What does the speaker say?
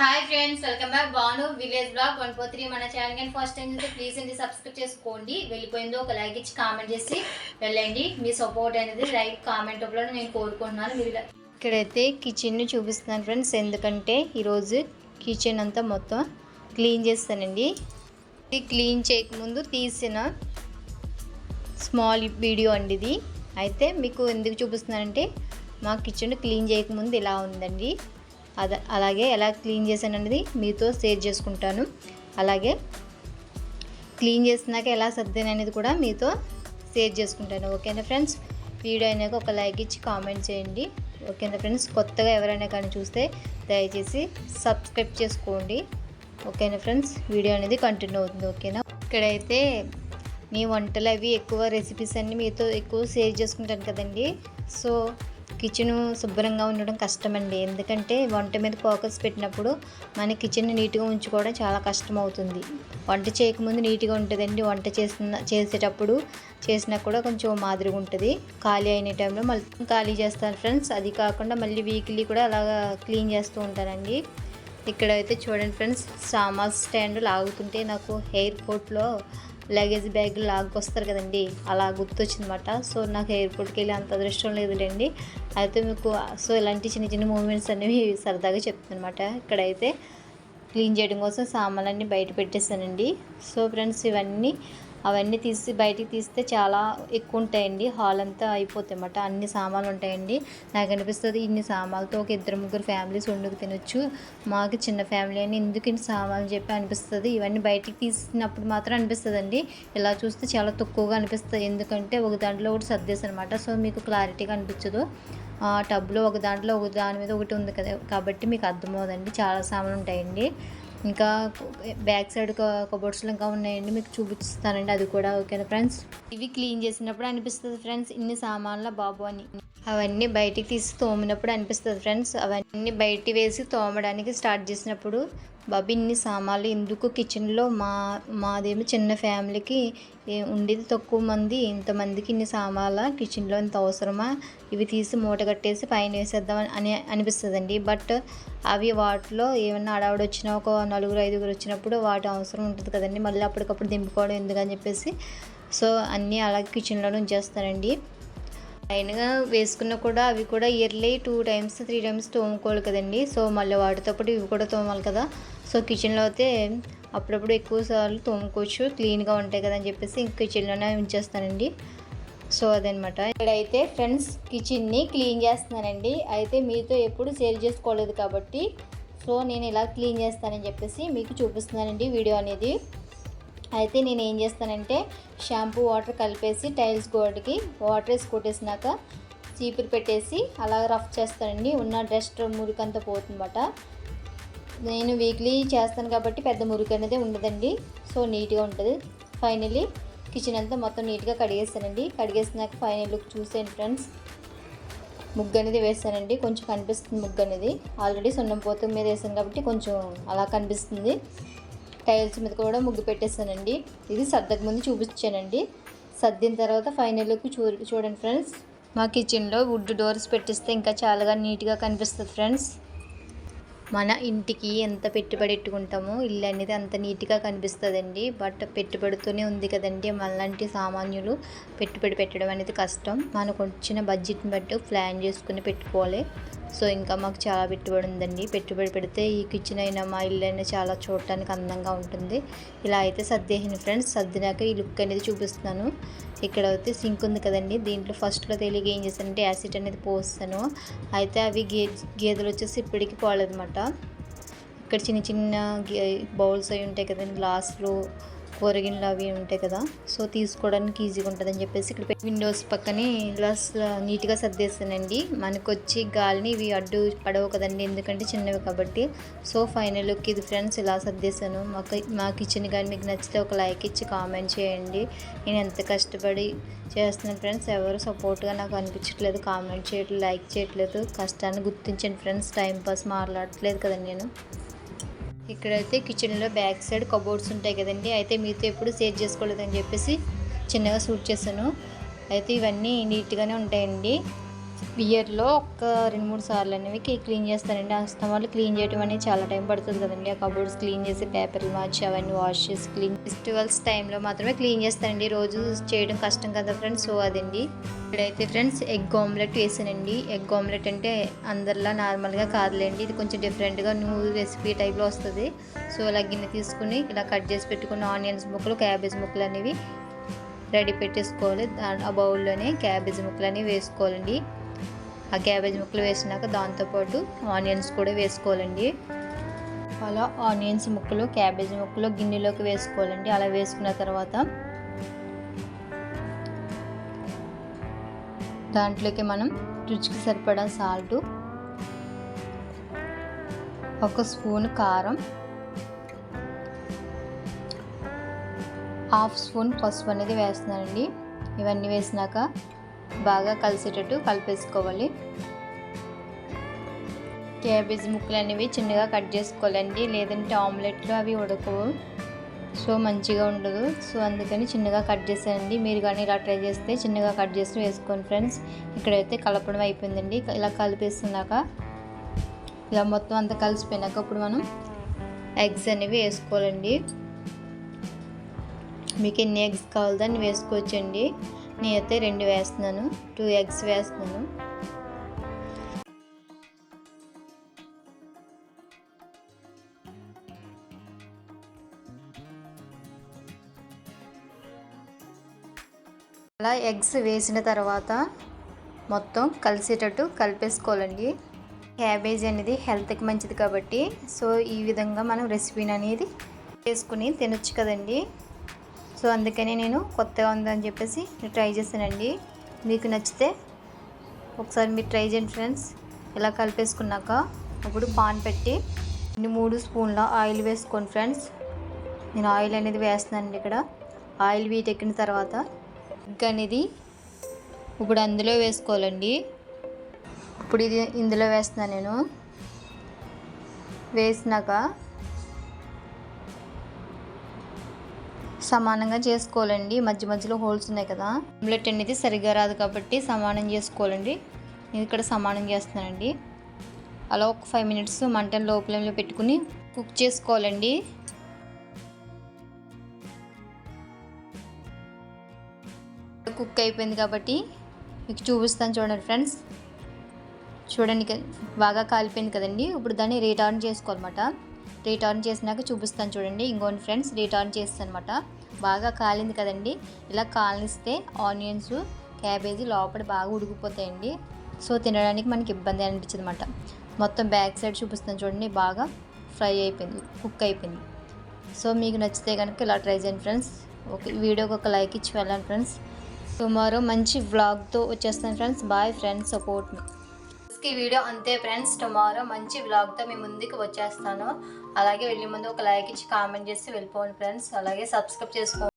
Hi friends welcome back Banu village blog one four three మన channel కానీ first time చూస్తే please అండి subscribe చేసుకోండి. వెళ్ళిపోయిందో ఒక లైక్ ఇచ్చి కామెంట్ చేసి వెళ్ళండి. మీ సపోర్ట్ అనేది లైక్ కామెంట్లో నేను కోరుకుంటున్నాను. మీరు ఇక్కడైతే కిచెన్ని చూపిస్తున్నాను ఫ్రెండ్స్ ఎందుకంటే ఈరోజు కిచెన్ అంతా మొత్తం క్లీన్ చేస్తానండి. ఇది క్లీన్ చేయకముందు తీసిన స్మాల్ వీడియో అండి ఇది. అయితే మీకు ఎందుకు చూపిస్తున్నానంటే మా కిచెన్ క్లీన్ చేయకముందు ఇలా ఉందండి. అద అలాగే ఎలా క్లీన్ చేశాను అనేది మీతో షేర్ చేసుకుంటాను. అలాగే క్లీన్ చేసినాక ఎలా సర్దాను అనేది కూడా మీతో షేర్ చేసుకుంటాను. ఓకేనా ఫ్రెండ్స్? వీడియో అయినాక ఒక లైక్ ఇచ్చి కామెంట్ చేయండి. ఓకేనా ఫ్రెండ్స్? కొత్తగా ఎవరైనా కానీ చూస్తే దయచేసి సబ్స్క్రైబ్ చేసుకోండి. ఓకేనా ఫ్రెండ్స్? వీడియో అనేది కంటిన్యూ అవుతుంది. ఓకేనా? ఇక్కడైతే నీ వంటలు అవి ఎక్కువ రెసిపీస్ అన్నీ మీతో ఎక్కువ షేర్ చేసుకుంటాను కదండి. సో కిచెన్ శుభ్రంగా ఉండడం కష్టమండి. ఎందుకంటే వంట మీద ఫోకస్ పెట్టినప్పుడు మన కిచెన్ నీట్గా ఉంచుకోవడం చాలా కష్టం అవుతుంది వంట చేయకముందు నీట్గా ఉంటుందండి. వంట చేసిన చేసేటప్పుడు చేసినా కూడా కొంచెం మాదిరిగా ఉంటుంది. ఖాళీ అయిన టైంలో మళ్ళీ ఖాళీ చేస్తాను ఫ్రెండ్స్ అది కాకుండా మళ్ళీ వీక్లీ కూడా అలాగా క్లీన్ చేస్తూ ఉంటానండి. ఇక్కడైతే చూడండి ఫ్రెండ్స్ సామాన్ స్టాండ్ లాగుతుంటే నాకు ఎయిర్పోర్ట్లో లగేజ్ బ్యాగ్ లాగొస్తారు కదండి. అలా గుర్తొచ్చిందన్నమాట. సో నాకు ఎయిర్పోర్ట్కి వెళ్ళి అంత అదృష్టం లేదులేండి. అయితే మీకు సో ఇలాంటి చిన్న చిన్న మూమెంట్స్ అనేవి సరదాగా చెప్తాను ఇక్కడైతే క్లీన్ చేయడం కోసం సామాన్లన్నీ బయట పెట్టేస్తానండి సో ఫ్రెండ్స్ ఇవన్నీ అవన్నీ తీసి బయటికి తీస్తే చాలా ఎక్కువ ఉంటాయండి హాల్ అంతా అయిపోతాయి అన్నమాట అన్ని సామాన్లు ఉంటాయండి నాకు అనిపిస్తుంది ఇన్ని సామాన్లతో ఒక ఇద్దరు ముగ్గురు ఫ్యామిలీస్ వండుకు తినొచ్చు. మాకు చిన్న ఫ్యామిలీ అని ఎందుకు ఇన్ని సామాన్లు చెప్పి అనిపిస్తుంది. ఇవన్నీ బయటికి తీసినప్పుడు మాత్రం అనిపిస్తుందండి. ఇలా చూస్తే చాలా తక్కువగా అనిపిస్తుంది. ఎందుకంటే ఒక దాంట్లో ఒకటి సర్దేసి అనమాట సో మీకు క్లారిటీగా అనిపించదు ఆ టబ్లో ఒక దాంట్లో ఒక దాని మీద ఒకటి ఉంది కదా. కాబట్టి మీకు అర్థమవుదండి. చాలా సామాన్లు ఉంటాయండి. ఇంకా బ్యాక్ సైడ్ కబోర్డ్స్లో ఇంకా ఉన్నాయండి మీకు చూపిస్తానండి అది కూడా ఓకేనా ఫ్రెండ్స్? ఇవి క్లీన్ చేసినప్పుడు అనిపిస్తుంది ఫ్రెండ్స్ ఇన్ని సామాన్ల బాబు అని. అవన్నీ బయటికి తీసి తోమినప్పుడు అనిపిస్తుంది ఫ్రెండ్స్ అవన్నీ బయట వేసి తోమడానికి స్టార్ట్ చేసినప్పుడు బాబు ఇన్ని సామాన్లు ఎందుకు కిచెన్లో మా మాదేమో చిన్న ఫ్యామిలీకి ఉండేది తక్కువ మంది ఇంతమందికి ఇన్ని సామాన్లు? కిచెన్లో ఇంత అవసరమా? ఇవి తీసి మూట కట్టేసి పైన వేసేద్దాం అని అనిపిస్తుందండి. బట్ అవి వాటిలో ఏమన్నా అడావిడ వచ్చినా ఒక నలుగురు ఐదుగురు వచ్చినప్పుడు వాటి అవసరం ఉంటుంది కదండి. మళ్ళీ అప్పటికప్పుడు దింపుకోవడం ఎందుకని చెప్పేసి. సో అన్నీ అలాగే కిచెన్లోనే ఉంచేస్తానండి. లైన్గా వేసుకున్న కూడా అవి కూడా yearly two times three times తోముకోవాలి కదండి. సో మళ్ళీ వాటితో పాటు ఇవి కూడా తోమాలి కదా. సో కిచెన్లో అయితే అప్పుడప్పుడు ఎక్కువ సార్లు తోముకోవచ్చు. క్లీన్గా ఉంటాయి కదా అని చెప్పేసి కిచెన్లోనే ఉంచేస్తానండి. సో అదనమాట. ఇక్కడైతే ఫ్రెండ్స్ కిచెన్ని క్లీన్ చేస్తున్నానండి. అయితే మీతో ఎప్పుడు షేర్ చేసుకోలేదు కాబట్టి సో నేను ఇలా క్లీన్ చేస్తానని చెప్పేసి మీకు చూపిస్తున్నానండి వీడియో అనేది. అయితే నేను ఏం చేస్తానంటే షాంపూ వాటర్ కలిపేసి టైల్స్ గోడకి వాటర్ వేసి కొట్టేసినాక చీపురు పెట్టేసి అలా రఫ్ చేస్తానండి. ఉన్న డస్ట్ మురికంతా పోతుందన్నమాట. నేను వీక్లీ చేస్తాను కాబట్టి పెద్ద మురికి అనేది ఉండదండి. సో నీట్గా ఉంటుంది. ఫైనలీ కిచెన్ అంతా మొత్తం నీట్గా కడిగేస్తానండి. కడిగేసినాక ఫైనల్ లుక్ చూసేయండి ఫ్రెండ్స్. ముగ్గు అనేది వేస్తానండి. కొంచెం కనిపిస్తుంది ముగ్గు అనేది. ఆల్రెడీ సున్నం పోతు మీద వేసాను కాబట్టి కొంచెం అలా కనిపిస్తుంది. టైల్స్ మీద కూడా ముగ్గు పెట్టేసానండి ఇది సర్దకు ముందు చూపించానండి. సర్దిన తర్వాత ఫైనల్ లుక్ చూ చూడండి ఫ్రెండ్స్. మా కిచెన్లో వుడ్ డోర్స్ పెట్టిస్తే ఇంకా చాలాగా నీట్గా కనిపిస్తుంది ఫ్రెండ్స్. మన ఇంటికి ఎంత పెట్టుబడి పెట్టుకుంటామో ఇల్లు అనేది అంత నీట్గా కనిపిస్తుందండి. బట్ పెట్టుబడితోనే ఉంది కదండి. మనలాంటి సామాన్యులు పెట్టుబడి పెట్టడం అనేది కష్టం. మనకు వచ్చిన బడ్జెట్ని బట్టి ప్లాన్ చేసుకుని పెట్టుకోవాలి. సో ఇంకా మాకు చాలా పెట్టుబడి ఉందండి. పెట్టుబడి పెడితే ఈ కిచెన్ అయినా మా ఇల్లు అయినా చాలా చూడటానికి అందంగా ఉంటుంది. ఇలా అయితే సర్దేహిన ఫ్రెండ్స్. సర్దినాక ఈ లుక్ అనేది చూపిస్తున్నాను. ఇక్కడ అయితే సింక్ ఉంది కదండి. దీంట్లో ఫస్ట్లో తెలియక ఏం చేశానంటే యాసిడ్ అనేది పోస్తాను. అయితే అవి గే గేదెలు వచ్చేసి ఇప్పటికి పోలేదన్నమాట. ఇక్కడ చిన్న చిన్న గే బౌల్స్ అవి ఉంటాయి కదండి. గ్లాసులు కూరగిన్నెలు అవి ఉంటాయి కదా సో తీసుకోవడానికి ఈజీగా ఉంటుందని చెప్పేసి ఇక్కడ విండోస్ పక్కనే ఇలా నీట్గా సర్దేస్తానండి మనకు వచ్చి గాలిని ఇవి అడ్డు పడవు కదండి ఎందుకంటే చిన్నవి కాబట్టి. సో ఫైనల్ లుక్ ఇది ఫ్రెండ్స్ ఇలా సర్దేశాను. మాకు మా కిచెన్ కానీ మీకు నచ్చితే ఒక లైక్ ఇచ్చి కామెంట్ చేయండి. నేను ఎంత కష్టపడి చేస్తున్నాను ఫ్రెండ్స్ ఎవరు సపోర్ట్గా నాకు అనిపించట్లేదు. కామెంట్ చేయట్లేదు లైక్ చేయట్లేదు. కష్టాన్ని గుర్తించండి ఫ్రెండ్స్ టైం పాస్ మాట్లాడట్లేదు కదండి నేను. ఇక్కడైతే కిచెన్లో బ్యాక్ సైడ్ కబోర్డ్స్ ఉంటాయి కదండి. అయితే మీతో ఎప్పుడు షేర్ చేసుకోలేదని చెప్పేసి చిన్నగా షూట్ చేశాను. అయితే ఇవన్నీ నీట్గానే ఉంటాయండి. ఇయర్లో ఒక రెండు మూడు సార్లు అనేవి క్లీన్ చేస్తానండి అస్తమాలు క్లీన్ చేయడం అనేది చాలా టైం పడుతుంది కదండి. ఆ కబోర్డ్స్ క్లీన్ చేసి పేపర్లు మార్చి అవన్నీ వాష్ చేసి క్లీన్ ఫెస్టివల్స్ టైంలో మాత్రమే క్లీన్ చేస్తానండి రోజు చేయడం కష్టం కదా ఫ్రెండ్స్. సో అదండి. ఇప్పుడైతే ఫ్రెండ్స్ ఎగ్ ఆమ్లెట్ వేసానండి. ఎగ్ ఆమ్లెట్ అంటే అందరిలా నార్మల్గా కాదులేండి. ఇది కొంచెం డిఫరెంట్గా న్యూ రెసిపీ టైప్లో వస్తుంది. సో ఇలా గిన్నె తీసుకుని ఇలా కట్ చేసి పెట్టుకున్న ఆనియన్స్ ముక్కలు క్యాబేజ్ ముక్కలు అనేవి రెడీ పెట్టేసుకోవాలి. దాని ఆ బౌల్లోనే క్యాబేజ్ ముక్కలు అనేవి వేసుకోవాలండి. ఆ క్యాబేజ్ ముక్కలు వేసినాక దాంతోపాటు ఆనియన్స్ కూడా వేసుకోవాలండి. అలా ఆనియన్స్ ముక్కలు క్యాబేజ్ ముక్కలు గిన్నెలోకి వేసుకోవాలండి. అలా వేసుకున్న తర్వాత దాంట్లోకి మనం రుచికి సరిపడా సాల్ట్ ఒక స్పూన్ కారం హాఫ్ స్పూన్ పసుపు అనేది వేస్తున్నానండి. ఇవన్నీ వేసినాక బాగా కలిసేటట్టు కలిపేసుకోవాలి. క్యాబేజ్ ముక్కలు అనేవి చిన్నగా కట్ చేసుకోవాలండి. లేదంటే ఆమ్లెట్లో అవి ఉడకవు. సో మంచిగా ఉండదు. సో అందుకని చిన్నగా కట్ చేసానండి మీరు కానీ ఇలా ట్రై చేస్తే చిన్నగా కట్ చేసి వేసుకోండి ఫ్రెండ్స్. ఇక్కడైతే కలపడం అయిపోయిందండి. ఇలా కలిపేస్తున్నాక ఇలా మొత్తం అంతా కలిసిపోయినాక ఇప్పుడు మనం ఎగ్స్ అనేవి వేసుకోవాలండి. మీకు ఎన్ని ఎగ్స్ కావాలో దాన్ని వేసుకోవచ్చండి. నేనైతే రెండు వేస్తున్నాను టూ ఎగ్స్ వేస్తున్నాను. అలా ఎగ్స్ వేసిన తర్వాత మొత్తం కలిసేటట్టు కలిపేసుకోవాలండి. క్యాబేజ్ అనేది హెల్త్కి మంచిది కాబట్టి సో ఈ విధంగా మనం రెసిపీని అనేది చేసుకుని తినొచ్చు కదండి. సో అందుకని నేను కొత్తగా ఉందని చెప్పేసి నేను ట్రై చేశానండి. మీకు నచ్చితే ఒకసారి మీరు ట్రై చేయండి ఫ్రెండ్స్. ఇలా కలిపేసుకున్నాక ఇప్పుడు పాన్ పెట్టి మూడు స్పూన్ల ఆయిల్ వేసుకోండి ఫ్రెండ్స్. నేను ఆయిల్ అనేది వేస్తున్నానండి ఇక్కడ. ఆయిల్ వీటెక్కిన తర్వాత ఎగ్ అనేది ఇప్పుడు అందులో వేసుకోవాలండి. ఇప్పుడు ఇది ఇందులో వేస్తున్నాను నేను. వేసినాక సమానంగా చేసుకోవాలండి. మధ్య మధ్యలో హోల్స్ ఉన్నాయి కదా. ఆమ్లెట్ అనేది సరిగ్గా రాదు కాబట్టి సమానం చేసుకోవాలండి. నేను ఇక్కడ సమానం చేస్తున్నానండి. అలా ఒక ఫైవ్ మినిట్స్ మంటను లో ఫ్లేమ్లో పెట్టుకుని కుక్ చేసుకోవాలండి. కుక్ అయిపోయింది కాబట్టి మీకు చూపిస్తాను చూడండి ఫ్రెండ్స్. చూడండి బాగా కాలిపోయింది కదండి. ఇప్పుడు దాన్ని రిటర్న్ చేసుకోవాలన్నమాట. రిటర్న్ చేసినాక చూపిస్తాను చూడండి. ఇంకోటి ఫ్రెండ్స్ రిటర్న్ చేస్తాను అనమాట బాగా కాలింది కదండి. ఇలా కాలనిస్తే ఆనియన్స్ క్యాబేజీ లోపల బాగా ఉడికిపోతాయండి. సో తినడానికి మనకి ఇబ్బంది అనిపించింది అనమాట మొత్తం బ్యాక్ సైడ్ చూపిస్తాను చూడండి. బాగా ఫ్రై అయిపోయింది కుక్ అయిపోయింది. సో మీకు నచ్చితే కనుక ఇలా ట్రై చేయండి ఫ్రెండ్స్. ఓకే వీడియోకి ఒక లైక్ ఇచ్చి వెళ్ళండి ఫ్రెండ్స్. టుమారో మంచి వ్లాగ్తో వచ్చేస్తాను friends. Bye friends support me. ఈ వీడియో అంతే ఫ్రెండ్స్. టుమారో మంచి వ్లాగ్తో మీ ముందుకు వచ్చేస్తాను. అలాగే వెళ్ళే ముందు ఒక లైక్ ఇచ్చి కామెంట్ చేసి వెళ్ళిపోండి ఫ్రెండ్స్ అలాగే సబ్స్క్రైబ్ చేసుకోండి.